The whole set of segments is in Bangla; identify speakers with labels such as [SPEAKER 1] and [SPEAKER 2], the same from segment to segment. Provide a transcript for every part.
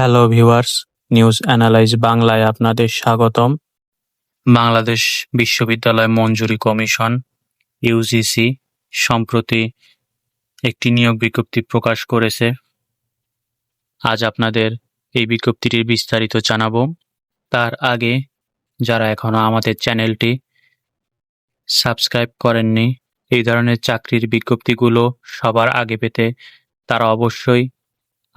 [SPEAKER 1] হ্যালো ভিউয়ার্স নিউজ অ্যানালাইজ বাংলায় আপনাদের স্বাগতম বাংলাদেশ বিশ্ববিদ্যালয় মঞ্জুরি কমিশন ইউজিসি সম্প্রতি একটি নিয়োগ বিজ্ঞপ্তি প্রকাশ করেছে আজ আপনাদের এই বিজ্ঞপ্তিটির বিস্তারিত জানাব তার আগে যারা এখনও আমাদের চ্যানেলটি সাবস্ক্রাইব করেননি এই ধরনের চাকরির বিজ্ঞপ্তিগুলো সবার আগে পেতে তারা অবশ্যই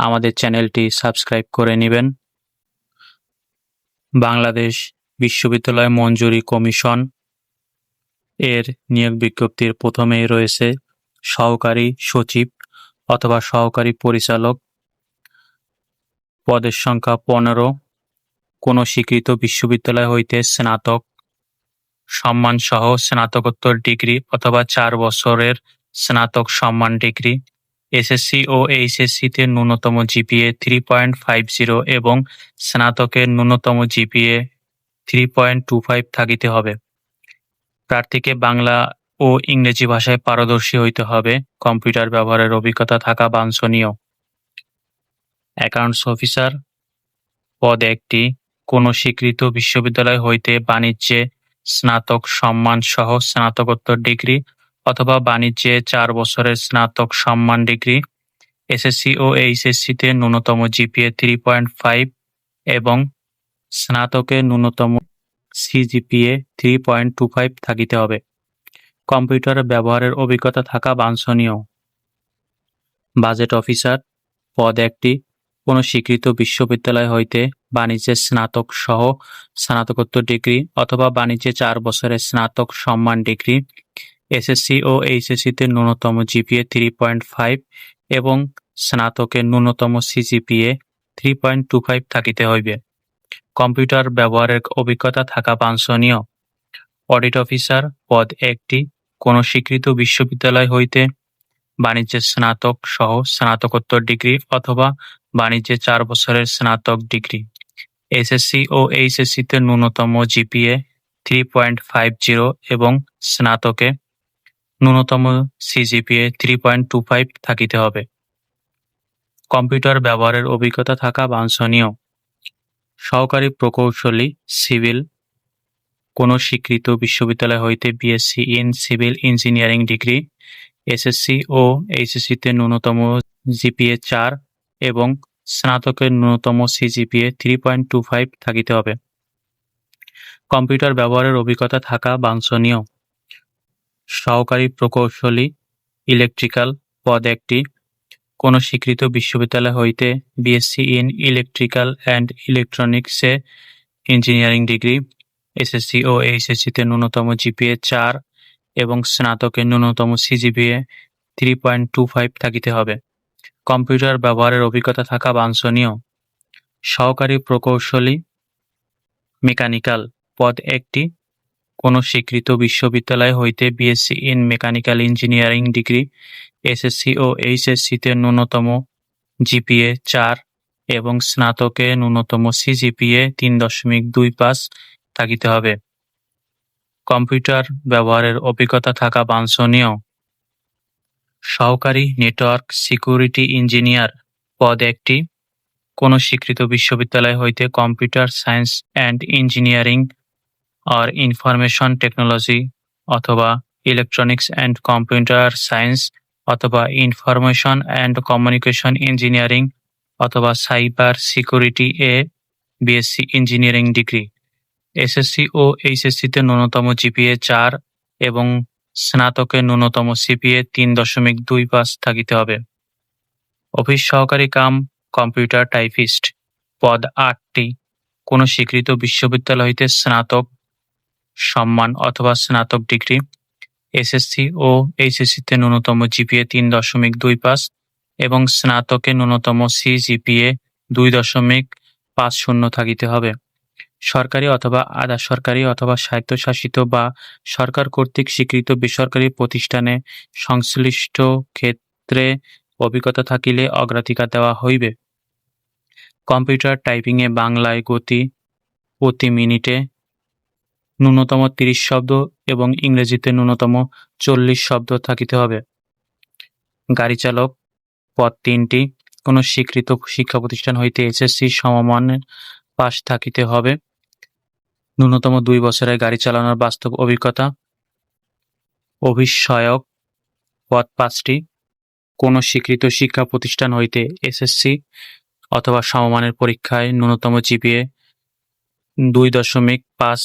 [SPEAKER 1] আমাদের চ্যানেলটি সাবস্ক্রাইব করে নেবেন বাংলাদেশ বিশ্ববিদ্যালয় মঞ্জুরি কমিশন এর নিয়োগ বিজ্ঞপ্তির প্রথমেই রয়েছে সহকারী সচিব অথবা সহকারী পরিচালক পদের সংখ্যা পনেরো কোনো স্বীকৃত বিশ্ববিদ্যালয় হইতে স্নাতক সম্মানসহ স্নাতকোত্তর ডিগ্রি অথবা চার বছরের স্নাতক সম্মান ডিগ্রি এসএসসি ও তে ন্যূনতম GPA three point five zero এবং স্নাতকের ন্যূনতম GPA three point two five থাকিতে হবে প্রার্থীকে বাংলা ও ইংরেজি ভাষায় পারদর্শী হইতে হবে কম্পিউটার ব্যবহারের অভিজ্ঞতা থাকা বাঞ্ছনীয় অ্যাকাউন্টস অফিসার পদ একটি কোনো স্বীকৃত বিশ্ববিদ্যালয় হইতে বাণিজ্যে স্নাতক সম্মান সহ স্নাতকোত্তর ডিগ্রি অথবা বাণিজ্যে চার বছরের স্নাতক সম্মান ডিগ্রি এসএসসি ও এইচএসসিতে ন্যূনতম জিপিএ থ্রি পয়েন্ট ফাইভ এবং স্নাতকে ন্যূনতম CGPA three point two five থাকিতে হবে কম্পিউটার ব্যবহারের অভিজ্ঞতা থাকা বাঞ্ছনীয় বাজেট অফিসার পদ একটি কোনো স্বীকৃত বিশ্ববিদ্যালয় হইতে বাণিজ্যের স্নাতক সহ স্নাতকোত্তর ডিগ্রি অথবা বাণিজ্যে চার বছরের স্নাতক সম্মান ডিগ্রি এসএসসি ও এইচএসসিতে ন্যূনতম জিপিএ থ্রি পয়েন্ট ফাইভ এবং স্নাতকের ন্যূনতম CGPA three point two five থাকিতে হইবে কম্পিউটার ব্যবহারের অভিজ্ঞতা থাকা বাঞ্ছনীয় অডিট অফিসার পদ একটি কোন স্বীকৃত বিশ্ববিদ্যালয় হইতে বাণিজ্যের স্নাতক সহ স্নাতকোত্তর ডিগ্রি অথবা বাণিজ্যে চার বছরের স্নাতক ডিগ্রি এসএসসি ও এইচএসসিতে ন্যূনতম GPA three point five zero এবং স্নাতকে ন্যূনতম CGPA three point two five থাকিতে হবে কম্পিউটার ব্যবহারের অভিজ্ঞতা থাকা বাঞ্ছনীয় সহকারী প্রকৌশলী সিভিল কোনো স্বীকৃত বিশ্ববিদ্যালয় হইতে BSc in civil engineering degree SSC ও এইচএসসিতে ন্যূনতম জিপিএ চার এবং স্নাতকের ন্যূনতম CGPA three point two five থাকিতে হবে কম্পিউটার ব্যবহারের অভিজ্ঞতা থাকা বাঞ্ছনীয় সহকারী প্রকৌশলী ইলেকট্রিক্যাল পদ একটি কোন স্বীকৃত বিশ্ববিদ্যালয় হইতে বিএসসি ইন ইলেকট্রিক্যাল অ্যান্ড ইলেকট্রনিক্সে ইঞ্জিনিয়ারিং ডিগ্রি এসএসসি ও এইচএসসিতে ন্যূনতম জিপিএ চার এবং স্নাতকে ন্যূনতম CGPA three point two five থাকিতে হবে কম্পিউটার ব্যবহারের অভিজ্ঞতা থাকা বাঞ্ছনীয় সহকারী প্রকৌশলী মেকানিক্যাল পদ একটি কোনো স্বীকৃত বিশ্ববিদ্যালয় হইতে BSc in mechanical engineering degree SSC ও এইচএসসিতে ন্যূনতম জিপিএ চার এবং স্নাতকে ন্যূনতম সিজিপিএ তিন দশমিক দুই পাঁচ থাকিতে হবে কম্পিউটার ব্যবহারের অভিজ্ঞতা থাকা বাঞ্ছনীয় সহকারী নেটওয়ার্ক সিকিউরিটি ইঞ্জিনিয়ার পদ একটি কোনো স্বীকৃত বিশ্ববিদ্যালয় হইতে কম্পিউটার সায়েন্স অ্যান্ড ইঞ্জিনিয়ারিং আর ইনফরমেশন টেকনোলজি অথবা ইলেকট্রনিক্স অ্যান্ড কম্পিউটার সায়েন্স অথবা ইনফরমেশন অ্যান্ড কমিউনিকেশন ইঞ্জিনিয়ারিং অথবা সাইবার সিকিউরিটি এ বিএসসি ইঞ্জিনিয়ারিং ডিগ্রি এসএসসি ও এইচএসসিতে ন্যূনতম জিপিএ চার এবং স্নাতকে ন্যূনতম সিপিএ তিন দশমিক দুই পাঁচ থাকিতে হবে অফিস সহকারী কাম কম্পিউটার টাইপিস্ট পদ আটটি কোনো স্বীকৃত বিশ্ববিদ্যালয় হইতে স্নাতক সম্মান অথবা স্নাতক ডিগ্রি এসএসসি ও এইচএসসিতে ন্যূনতম জিপিএ তিন দশমিক দুই পাঁচ এবং স্নাতকে ন্যূনতম সি জিপিএ দুই দশমিক পাঁচ শূন্য থাকিতে হবে সরকারি অথবা আধা সরকারি অথবা স্বায়ত্তশাসিত বা সরকার কর্তৃক স্বীকৃত বেসরকারি প্রতিষ্ঠানে সংশ্লিষ্ট ক্ষেত্রে অভিজ্ঞতা থাকিলে অগ্রাধিকার দেওয়া হইবে কম্পিউটার টাইপিংয়ে বাংলায় গতি প্রতি মিনিটে ন্যূনতম তিরিশ শব্দ এবং ইংরেজিতে ন্যূনতম চল্লিশ শব্দ থাকিতে হবে গাড়ি চালক পদ তিনটি কোনো স্বীকৃত শিক্ষা প্রতিষ্ঠান হইতে এসএসসি সমমানের পাশ থাকিতে হবে ন্যূনতম দুই বছরের গাড়ি চালানোর বাস্তব অভিজ্ঞতা অভিষয়ক পদ পাঁচটি কোনো স্বীকৃত শিক্ষা প্রতিষ্ঠান হইতে এসএসসি অথবা সমমানের পরীক্ষায় ন্যূনতম জিপিএ দুই দশমিক পাঁচ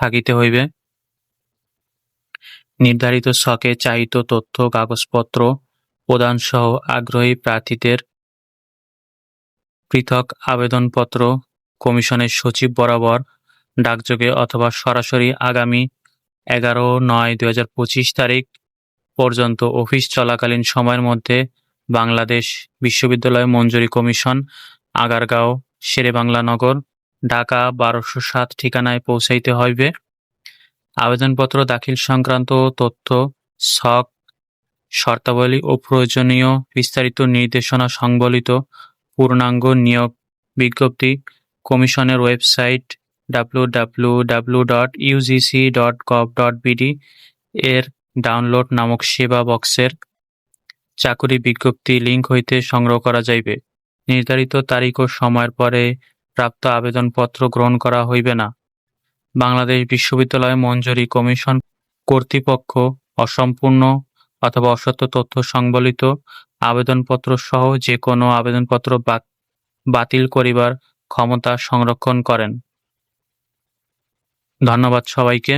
[SPEAKER 1] থাকিতে হইবে নির্ধারিত ছকে চাহিত তথ্য কাগজপত্র প্রদানসহ আগ্রহী প্রার্থীদের পৃথক আবেদনপত্র কমিশনের সচিব বরাবর ডাকযোগে অথবা সরাসরি আগামী এগারো নয় দু তারিখ পর্যন্ত অফিস চলাকালীন সময়ের মধ্যে বাংলাদেশ বিশ্ববিদ্যালয় মঞ্জুরি কমিশন আগারগাঁও শেরেবাংলা নগর ঢাকা বারোশো সাত ঠিকানায় পৌঁছাইতে হইবে আবেদনপত্র দাখিল সংক্রান্ত তথ্য সক শর্তাবলী ও প্রয়োজনীয় বিস্তারিত নির্দেশনা সংবলিত পূর্ণাঙ্গ নিয়োগ বিজ্ঞপ্তি কমিশনের website dot dot dot gov BD এর ডাউনলোড নামক সেবা বক্সের চাকুরি বিজ্ঞপ্তি লিঙ্ক হইতে সংগ্রহ করা যাইবে নির্ধারিত তারিখ ও সময়ের পরে প্রাপ্ত আবেদনপত্র গ্রহণ করা হইবে না বাংলাদেশ বিশ্ববিদ্যালয় মঞ্জুরি কমিশন কর্তৃপক্ষ অসম্পূর্ণ অথবা অসত্য তথ্য সংবলিত আবেদনপত্র সহ যে কোনো আবেদনপত্র বাতিল করিবার ক্ষমতা সংরক্ষণ করেন ধন্যবাদ সবাইকে